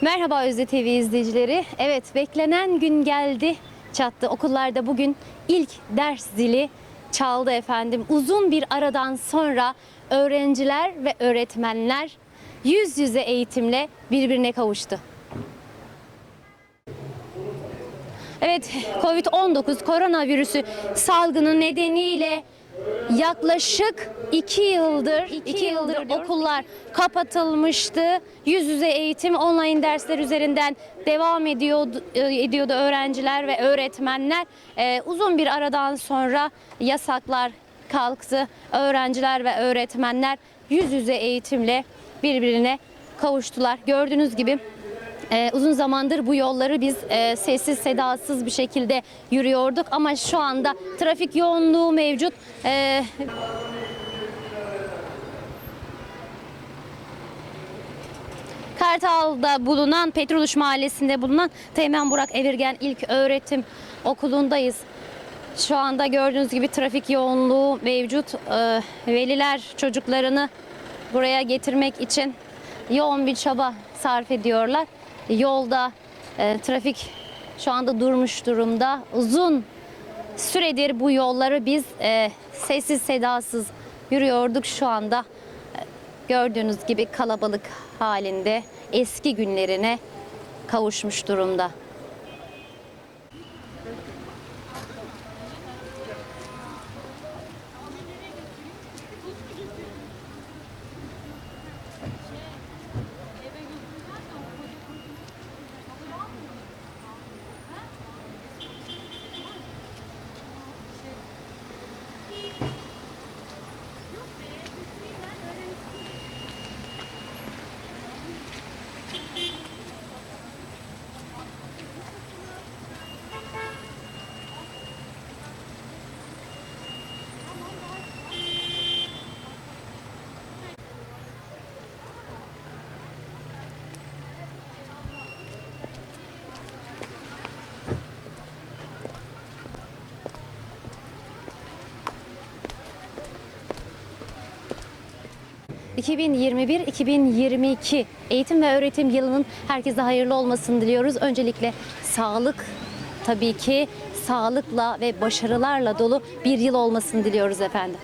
Merhaba Özde TV izleyicileri. Evet beklenen gün geldi çattı. Okullarda bugün ilk ders zili çaldı efendim. Uzun bir aradan sonra öğrenciler ve öğretmenler yüz yüze eğitimle birbirine kavuştu. Evet, Covid-19 koronavirüsü salgını nedeniyle yaklaşık iki yıldır, iki, yıldır okullar kapatılmıştı. Yüz yüze eğitim online dersler üzerinden devam ediyordu, e, ediyordu öğrenciler ve öğretmenler. Ee, uzun bir aradan sonra yasaklar kalktı. Öğrenciler ve öğretmenler yüz yüze eğitimle birbirine kavuştular. Gördüğünüz gibi ee, uzun zamandır bu yolları biz e, sessiz sedasız bir şekilde yürüyorduk ama şu anda trafik yoğunluğu mevcut. Ee, Kartal'da bulunan Petroluş Mahallesi'nde bulunan Teğmen Burak Evirgen İlk Öğretim Okulu'ndayız. Şu anda gördüğünüz gibi trafik yoğunluğu mevcut. Ee, veliler çocuklarını buraya getirmek için yoğun bir çaba sarf ediyorlar. Yolda e, trafik şu anda durmuş durumda. Uzun süredir bu yolları biz e, sessiz sedasız yürüyorduk. Şu anda e, gördüğünüz gibi kalabalık halinde eski günlerine kavuşmuş durumda. ...2021-2022 eğitim ve öğretim yılının herkese hayırlı olmasını diliyoruz. Öncelikle sağlık tabii ki sağlıkla ve başarılarla dolu bir yıl olmasını diliyoruz efendim.